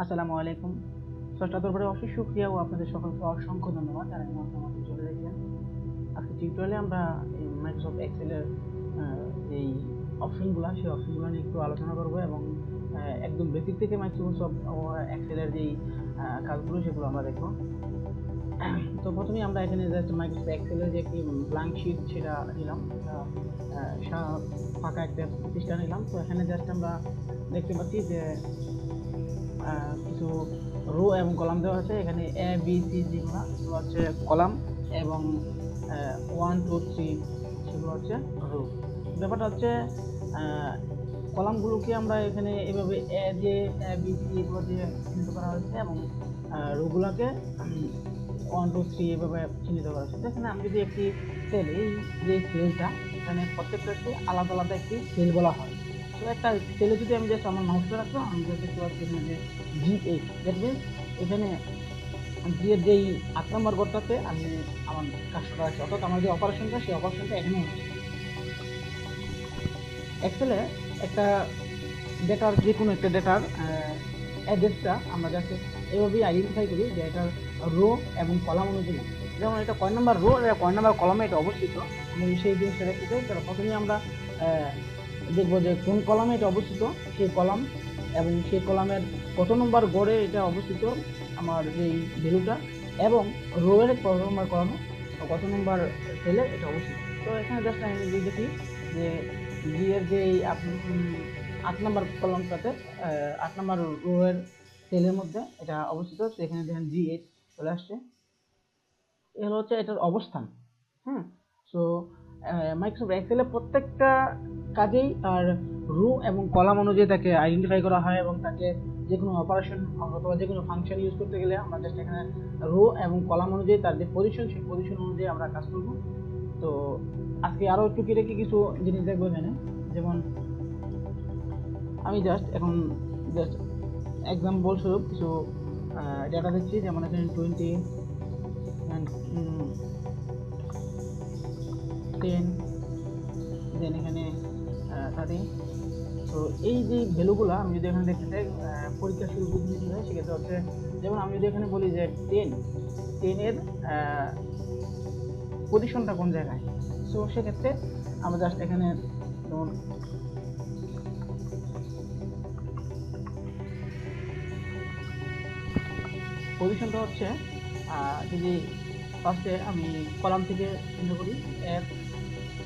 আসসালামু আলাইকুম। ষষ্ঠ দরবারে অশেষ সুক্রিয়া ও আপনাদের সকলকে অসংখ্য ধন্যবাদ যারা এই আমাকে চলে দেখছেন আজকে টিউটোরিয়ালে আমরা মাইক্রোসফট এক্সেলের যেই অপশনগুলো সেই অপশনগুলো নিয়ে একটু আলোচনা করব এবং একদম বেসিক থেকে মাইক্রোসফট এক্সেলের যেই কাজগুলো সেগুলো আমরা দেখব। তো প্রথমে আমরা এখানে জাস্ট মাইক্রোসফট এক্সেলের যে একটি ব্ল্যাঙ্ক শিট সেটা নিলাম। ফাঁকা একটা পৃষ্ঠা নিলাম। তো এখানে জাস্ট আমরা দেখতে পাচ্ছি যে কিছু রো এবং কলাম দেওয়া আছে এখানে এ বি সি যেগুলো সেগুলো হচ্ছে কলাম এবং ওয়ান টু থ্রি সেগুলো হচ্ছে রো ব্যাপারটা হচ্ছে কলামগুলোকে আমরা এখানে এভাবে এ দিয়ে এ বি সি এগুলো দিয়ে চিহ্নিত করা হয়েছে এবং রোগুলোকে ওয়ান টু থ্রি এভাবে চিহ্নিত করা হয়েছে। এখানে আমি যদি একটি সেল এই যে সেলটা এখানে প্রত্যেকটা একটি আলাদা আলাদা একটি সেল বলা হয়। তো একটা সেলে যদি আমি জাস্ট আমার মাউসটা রাখলাম, আমি জাস্ট দেখতে পাচ্ছি এখানে যে জি দ্যাট মিনস এখানে জি এর যেই আট নম্বর ঘরটাতে আমি আমার কাজটা আছে অর্থাৎ আমার যে অপারেশনটা সেই অপারেশনটা এখানে হচ্ছে। একটা ডেটার যে কোনো একটা ডেটার অ্যাড্রেসটা আমরা জাস্ট এভাবেই আইডেন্টিফাই করি যে এটার রো এবং কলাম অনুযায়ী। যেমন এটা কয় নাম্বার রো এটা কয় নাম্বার কলামে এটা অবস্থিত। আমি সেই জিনিসটা দেখতে চাই। তাহলে প্রথমেই আমরা দেখব যে কোন কলামে এটা অবস্থিত, সেই কলাম, এবং সেই কলামের কত নম্বর গড়ে এটা অবস্থিত, আমার যেই ভ্যালুটা, এবং রো এর কত নম্বর কলামে কত নম্বর সেলে এটা অবস্থিত। তো এখানে জাস্ট আমি দেখি যে জি এর যে এই আট নম্বর কলমটাতে আট নম্বর রো এর সেলের মধ্যে এটা অবস্থিত, তো এখানে দেখেন জি এইট চলে আসছে। এ হলো হচ্ছে এটার অবস্থান হ্যাঁ সো মাইক্রোসফট এক্সেলে প্রত্যেকটা কাজেই আর রু এবং কলাম অনুযায়ী তাকে আইডেন্টিফাই করা হয় এবং তাকে যে কোনো অপারেশন অথবা যে কোনো ফাংশন ইউজ করতে গেলে আমরা জাস্ট এখানে রো এবং কলাম অনুযায়ী তার যে পজিশন সেই পজিশন অনুযায়ী আমরা কাজ করব। তো আজকে আরও একটু টুকিটাকি কিছু জিনিস দেখব এখানে। যেমন আমি জাস্ট এখন জাস্ট এক্সাম্পল স্বরূপ কিছু ডেটা দিচ্ছি। যেমন এখানে টোয়েন্টি টেন দেন এখানে থার্টি তো এই যে ভ্যালুগুলো আমি যদি এখানে দেখতে চাই পরীক্ষা শুরু যদি হয়, সেক্ষেত্রে হচ্ছে, যেমন আমি যদি এখানে বলি যে টেন টেনের পজিশনটা কোন জায়গায়? সো সেক্ষেত্রে আমরা জাস্ট এখানে যেমন পজিশনটা হচ্ছে যদি ফার্স্টে আমি কলাম থেকে চিন্তা করি, এক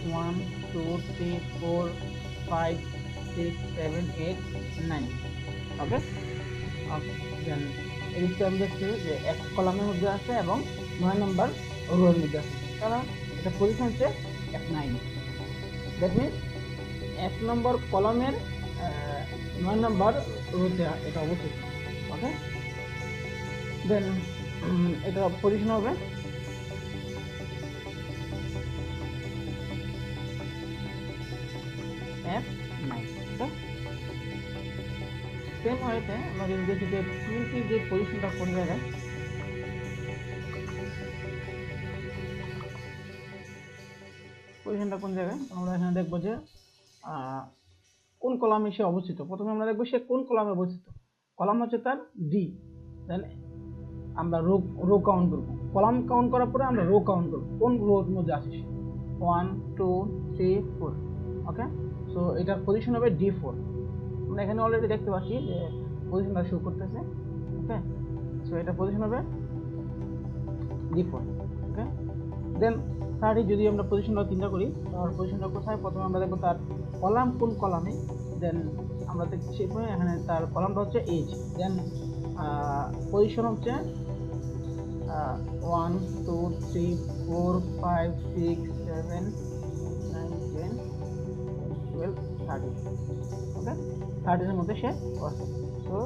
one two three four five six seven eight nine okay okay then এদিকটা আমি দেখছি যে এক কলামের মধ্যে আছে এবং নয় নম্বর রোয়ের মধ্যে আছে। কারণ এটা পজিশন হচ্ছে এক নাইন দ্যাট মিনস এক নম্বর কলামের নয় নম্বর রোতে এটা অবস্থিত। ওকে দেন এটা পজিশন হবে এফ নাইন ওকে সেম ওয়েতে আমরা যদি দেখি যে টোয়েন্টি যে পজিশনটা কোন জায়গায় পজিশনটা কোন জায়গায় আমরা এখানে দেখব যে কোন কলামে সে অবস্থিত? প্রথমে আমরা দেখব সে কোন কলামে অবস্থিত। কলাম হচ্ছে তার ডি দেন আমরা রো রো কাউন্ট করব। কলাম কাউন্ট করার পরে আমরা রো কাউন্ট করব। কোন রোর মধ্যে আছে সে? One two three four okay so এটার পজিশন হবে ডি ফোর আমরা এখানে অলরেডি দেখতে পাচ্ছি যে পজিশনটা শো করতেছে ওকে সো এটা পজিশন হবে ডি ফোর ওকে দেন থার্ডে যদি আমরা পজিশনটা চিন্তা করি তার পজিশনটা কোথায়? প্রথমে আমরা দেখব তার কলাম কোন কলামে দেন আমরা দেখছি এখানে তার কলামটা হচ্ছে এইচ দেন পজিশন হচ্ছে one two three four five six seven thirty okay থার্টির মধ্যে সে বসে তো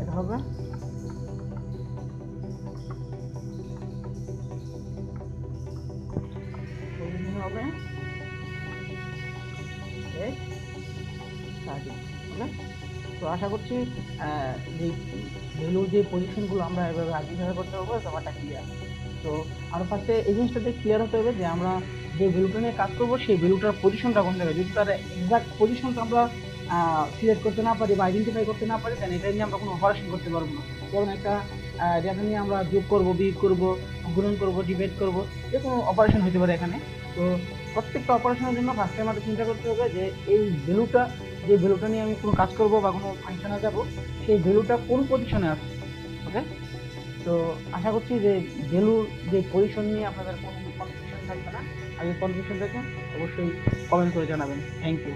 এটা হবে হবে eight থার্টি ওকে তো আশা করছি যে ভ্যালুর যে পজিশনগুলো আমরা এভাবে আইডেন্টিফাই করতে পারব, ব্যাপারটা ক্লিয়ার তো আর ফার্স্টে এই জিনিসটাতে ক্লিয়ার হতে হবে যে আমরা যে ভ্যালুটা নিয়ে কাজ করব, সেই ভ্যালুটার পজিশনটা কোন জায়গায়? যদি তার এক্সাক্ট পজিশনটা আমরা সিলেক্ট করতে না পারি বা আইডেন্টিফাই করতে না পারি, তাহলে এটা নিয়ে আমরা কোনো অপারেশন করতে পারব না। যেমন একটা ডেটা নিয়ে আমরা যোগ করব, বিয়োগ করব, গুণন করব ডিবেট করব, যে কোনো অপারেশন হতে পারে এখানে। তো প্রত্যেকটা অপারেশনের জন্য ফার্স্টে আমাদের চিন্তা করতে হবে যে এই ভ্যালুটা যে ভ্যালুটা নিয়ে আমি কোনো কাজ করব বা কোনো ফাংশনে যাব, সেই ভ্যালুটা কোন পজিশনে আছে? ওকে তো আশা করছি যে ভ্যালুর যে পজিশন নিয়ে আপনাদের কোনো কনফিউশন থাকবে না। আগে কনফিউশন থাকবেন অবশ্যই কমেন্ট করে জানাবেন। Thank you